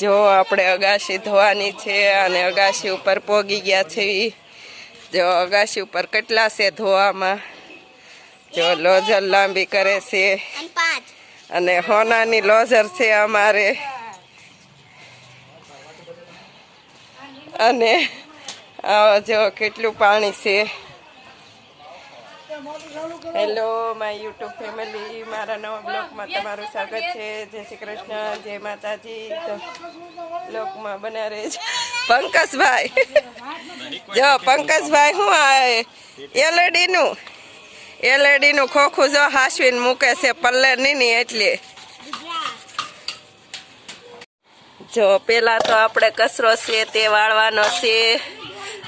જો આપણે અગાશી ધોવાની છે અને અગાશી ઉપર પોગી ગયા છે. જો અગાશી ઉપર કેટલા છે ધોવામાં? જો લોઝર લાંબી કરે છે. અને અને હોનાની લોઝર છે અમારે. અને જો કેટલું પાણી છે. હેલો માય યુટ્યુબ ફેમિલી મારા નવા બ્લોગમાં તમારું સ્વાગત છે. જય શ્રી કૃષ્ણ, જય માતાજી. બ્લોકમાં બના રહે છે પંકજભાઈ. જો, પંકજભાઈ શું આ એલઈડીનું એલઈડી નું ખોખું જો હાસવીને મૂકે છે પલ્લે ની એટલે. જો, પેલા તો આપણે કચરો છે તે વાળવાનો છે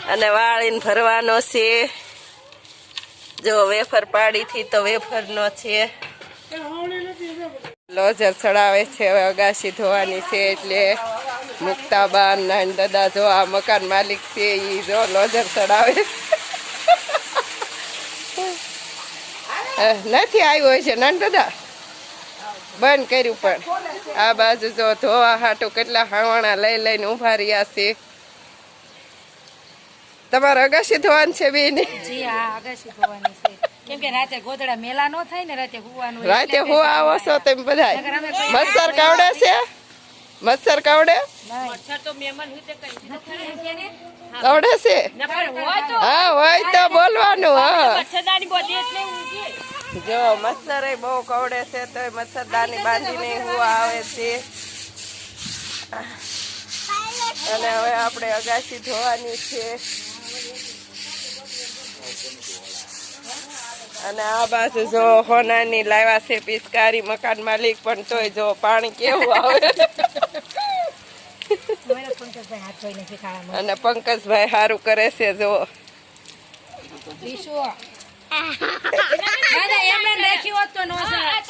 અને વાળીને ભરવાનો છે. જો વેફર પાડીથી તો વેફરનો છે. લોજર ચડાવે છે હવે અગાશી ધોવાની છે એટલે મુક્તાબાન નાન દાદા જો આ મકાન માલિક છે એ જો લોજર ચડાવે. નથી આવ્યો છે નાન દાદા? બંધ કર્યું પણ. આ બાજુ જો ધોવા હાટું કેટલા હાવાણા લઈ લઈને ઊભા રહ્યા છે. તમારે અગાશી ધોવાનું છે બેની. જી હા અગાશી ધોવાની છે. કેમ કે રાતે ગોદડા મેલા નો થાય ને રાતે હુવાનું રાતે હું આવો છો તેમ બધા મચ્છર કાવડે છે? મચ્છર કાવડે? કાવડે છે? હા હોય તો બોલવાનું હા. જો મચ્છર બહુ કવડે છે તો મચ્છરદાની બાંધીને હું આવે છે. અને હવે આપણે અગાશી ધોવાની છે. અને આ બાજુ જો હોનાની લાવ્યા છે પિચકારી મકાન માલિક પણ તોય જો પાણી કેવું આવે. અને પંકજભાઈ સારું કરે છે જો. વિશુ દાદા એમને નાખી હોત તો નો સરાય.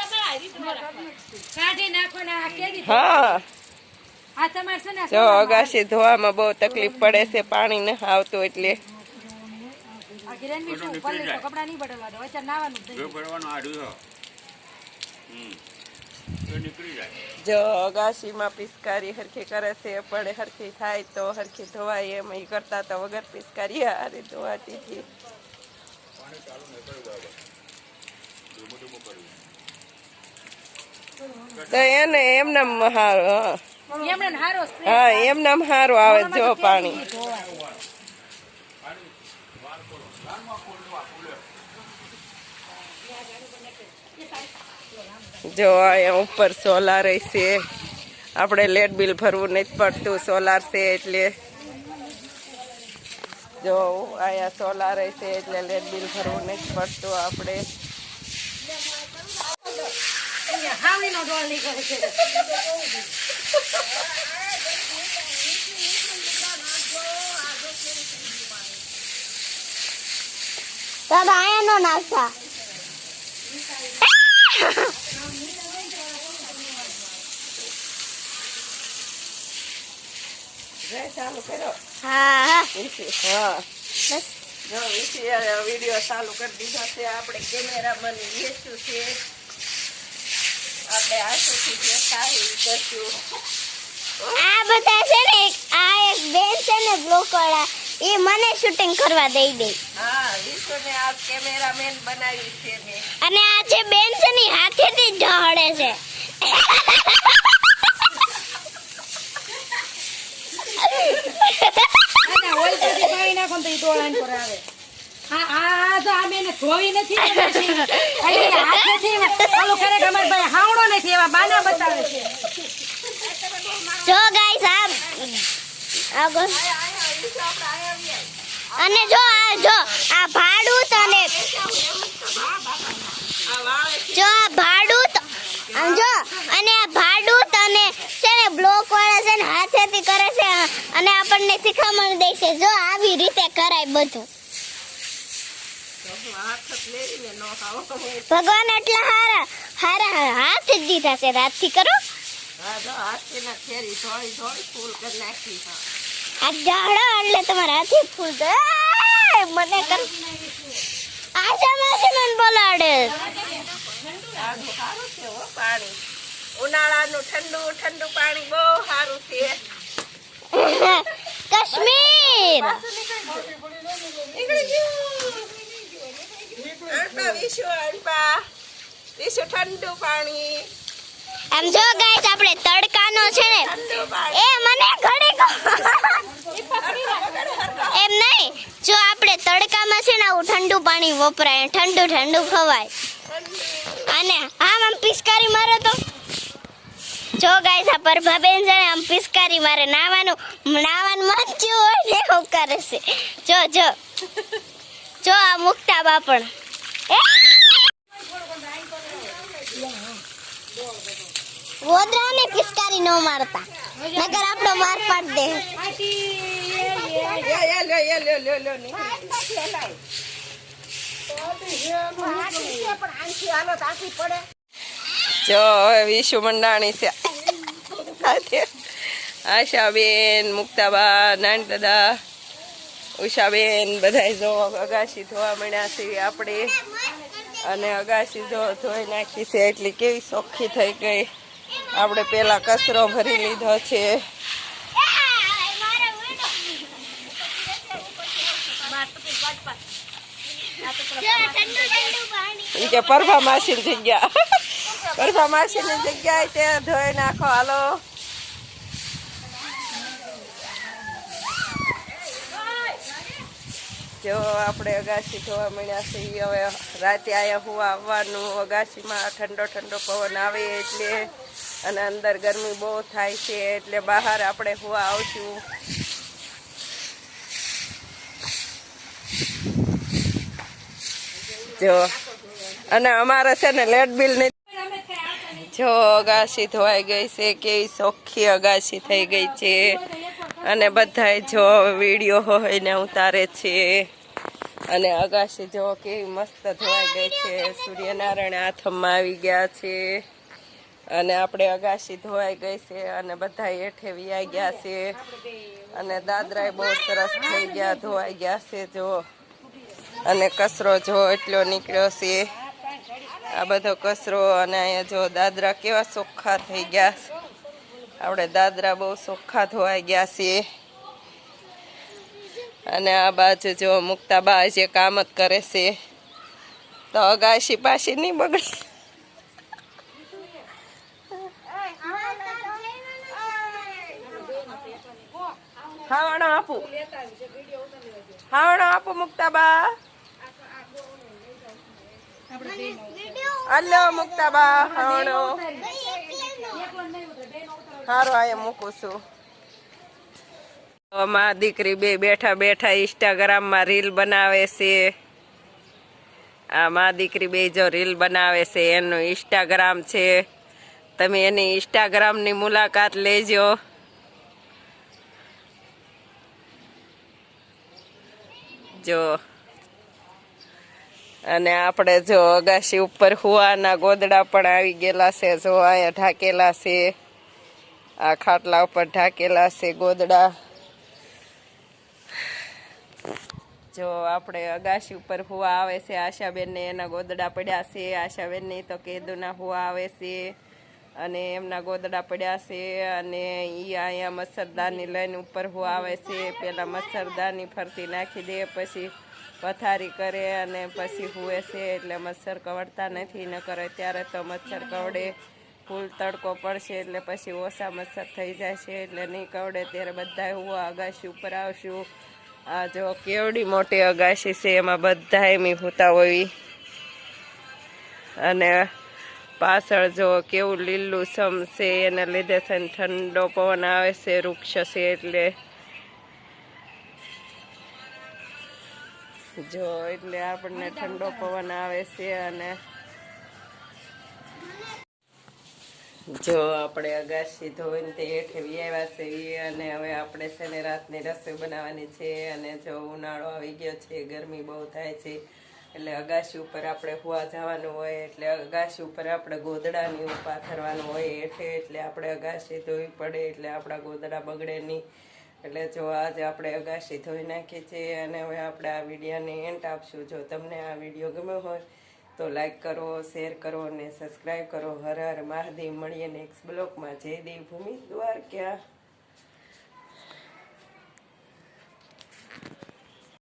કાઢી નાખો ને આ કેદી હા. આ તમારે છે ને જો અગાશી ધોવામાં બહુ તકલીફ પડે છે પાણી ન આવતું એટલે. આ ગિરેનની શું ઉપર તો કપડા નહીં બદલવા દો અત્યારે નાવાનું જ. પડવાનું આડું હમ. તો નીકળી જાય. જો અગાશીમાં પિસ્કારી હરખી કરે છે પણ હરખી થાય તો હરખી ધોવાય એમ કરતા તો વગર પિસ્કારી હારી ધોવાતી હતી. તો એને એમને ને હારો સ્પ્રે હા એમને હારું આવે જો પાણી. જો અહીંયા ઉપર સોલાર છે. આપણે લેટ બિલ ભરવું નથી પડતું સોલાર છે એટલે. જો અહીંયા સોલાર છે એટલે લેટ બિલ ભરવું નથી પડતું આપણે. હાવીનો ડોલ નીકળે છે. નો નાખતા. જય ચાલુ કર્યો વીડિયો ચાલુ કરી દીધો છે આપણે કેમેરામાં યેસુ છે આપણે આંસુથી જે થાય કરશું આ બધા છે ને, આ એક બેન છે ને, બ્લોક વાળા. એ મને શૂટિંગ કરવા દઈ દે. હા વિશ્વને આ કેમેરામેન બનાવી છે મે અને આ જે બેન છે ની હાથેથી ઢહળે છે. અને તો પાણી નાખો તો ઈ પર આવે. હા હા આ તો આ મેને ધોવી નથી ને પછી. ખાલી હાથેથી ઓલું કરે કમર ભાઈ હાવડો નથી એવા બાના બતાવે છે. જો ગાઈસ આ આગળ. અને જો આ જો આ ભાડું અને જો આ ભાડું જો અને આ ભાડું અને છે બ્લોક વાળા છે ને હાથેથી કરે છે અને આપણને શીખામણ દે છે. જો આવી રીતે કરાય બધું. જ ભગવાન એટલા હારા હારા હાથ જ દીધા છે. રાતથી કરો. હા તો હાથથી ના ફેરી થોડી થોડી ફૂલ કરી નાખી આ જાડો એટલે તમારા હાથી ફૂલ મને કર આશા માસી મન બોલાડે ઉનાળાનું ઠંડુ ઠંડુ પાણી બહુ સારું છે કાશ્મીર ઠંડુ પાણી આમ જો ગાઈસ આપણે તડકાનો છે ને, એ મને ઘડીક એમ નહીં, જો આપણે તડકામાં છે ને આવું ઠંડુ પાણી વપરાય ઠંડુ ઠંડુ ખવાય. અને આમ આમ પિસ્કારી મારે તો. જો ગાઈસ આ પરભાબેન છે આમ પિસ્કારી મારે નાવાનું નાવાનું મન થયું હોય ને એવું કરે છે. જો જો. જો આ મુક્તા બાપણ એ! ગોદરાને પિચકારી ન મારતા. નગર આપણો માર પાડ દે. જો હવે વિશુ મંડાણી છે. આશાબેન, મુક્તાબા નાન ઉષાબેન બધા જો અગાશી ધોવા મળ્યા છે આપણે. અને અગાશી જો ધોઈ નાખી છે, એટલી કેવી ચોખ્ખી થઈ ગઈ. આપણે પેલા કચરો ભરી લીધો છે. કે પરભા માસી જગ્યા. પરભા માસી ની જગ્યાએ તે ધોઈ નાખો. હાલો. જો આપણે અગાસી ધોવા મળ્યા છે, ઈ હવે રાતે આયા હું આવવાનું. અગાસીમાં ઠંડો ઠંડો પવન આવે એટલે અને અંદર ગરમી બહુ થાય છે એટલે બહાર આપણે હોવા આવશું. જો, અને અમારે છે ને લેટ બિલ નહીં જો અગાસી ધોવાઈ ગઈ છે, કેવી ચોખ્ખી અગાસી થઈ ગઈ છે. અને બધાય જો વીડિયો હોય ને ઉતારે છે. અને અગાસી જો કેવી મસ્ત ધોવાઈ ગઈ છે. સૂર્યનારાયણ આથમમાં આવી ગયા છે. અને આપણે અગાશી ધોવાઈ ગઈ છે અને બધા હેઠે વ્યાઈ ગયા છે. અને દાદરાએ બહુ સરસ થઈ ગયા, ધોવાઈ ગયા છે, જો. અને કચરો જો એટલો નીકળ્યો છે. આ બધો કચરો અને અહીંયા જો દાદરા કેવા ચોખ્ખા થઈ ગયા. છે. આપણે દાદરા બહુ ચોખ્ખા ધોવાઈ ગયા છે. અને આ બાજુ જો મુક્તા બા જે કામ જ કરે છે. તો અગાશી પાછી નહીં બગડી. હાવણો આપું. હાવણો આપો મુક્તાબા. હલો મુક્તાબા, હાવણો. હારો આયા મૂકું છું. માં દીકરી બે બેઠા બેઠા ઇન્સ્ટાગ્રામમાં રીલ બનાવે છે. આ મા દીકરી બે જો રીલ બનાવે છે, એનું ઇન્સ્ટાગ્રામ છે. તમે એની ઇન્સ્ટાગ્રામની મુલાકાત લેજો. જો. અને આપણે જો અગાશી ઉપર હુવાના ગોદડા પણ આવી ગયેલા છે, જો અહીંયા ઢાકેલા છે. આ ખાટલા ઉપર ઢાકેલા છે ગોદડા. જો આપણે અગાશી ઉપર હુવા આવે છે, આશાબેનને એના ગોદડા પડ્યા છે, આશાબેનની તો કેદુના હુવા આવે છે. અને એમના ગોદડા પડ્યા છે અને ઈ અહીંયા મચ્છરદાની લઈને ઉપર હુવા આવે છે. પહેલાં મચ્છરદાની ફરતી નાખી દે, પછી પથારી કરે અને પછી હુએ છે એટલે મચ્છર કવડતા નથી. ન કરે ત્યારે તો મચ્છર કવડે, ફૂલ તડકો પડશે એટલે પછી ઓછા મચ્છર થઈ જાય છે એટલે નહીં કવડે ત્યારે બધા હું અગાશી ઉપર આવશું. આ જો કેવડી મોટી અગાશી છે, એમાં બધા એમી હોતા હોય. અને પાછળ જો કેવું લીલું સમ છે, એને લીધે થઈને ઠંડો પવન આવે છે, વૃક્ષ છે એટલે. જો એટલે આપણને ઠંડો પવન આવે છે અને જો આપણે અગાશી ધોઈને તે હેઠે વ્યાવ્યા છે અને હવે આપણે છે ને રાતની રસોઈ બનાવવાની છે અને જો ઉનાળો આવી ગયો છે, ગરમી બહુ થાય છે એટલે અગાશી ઉપર આપણે હુવા જવાનું હોય, એટલે અગાશી ઉપર આપણે ગોદડાની ઉપા કરવાનું હોય હેઠે, એટલે આપણે અગાશી ધોવી પડે, એટલે આપણા ગોદડા બગડે નહીં. એટલે જો આજે આપણે અગાશી ધોઈ નાખી છે અને હવે આપણે આ વિડીયોને એન્ડ આપશું. જો તમને આ વીડિયો ગમ્યો હોય તો લાઈક કરો શેર કરો અને સબસ્ક્રાઈબ કરો. હર હર મહાદેવ મળીએ નેક્સ્ટ બ્લોકમાં જય દેવ ભૂમિ દ્વારકા.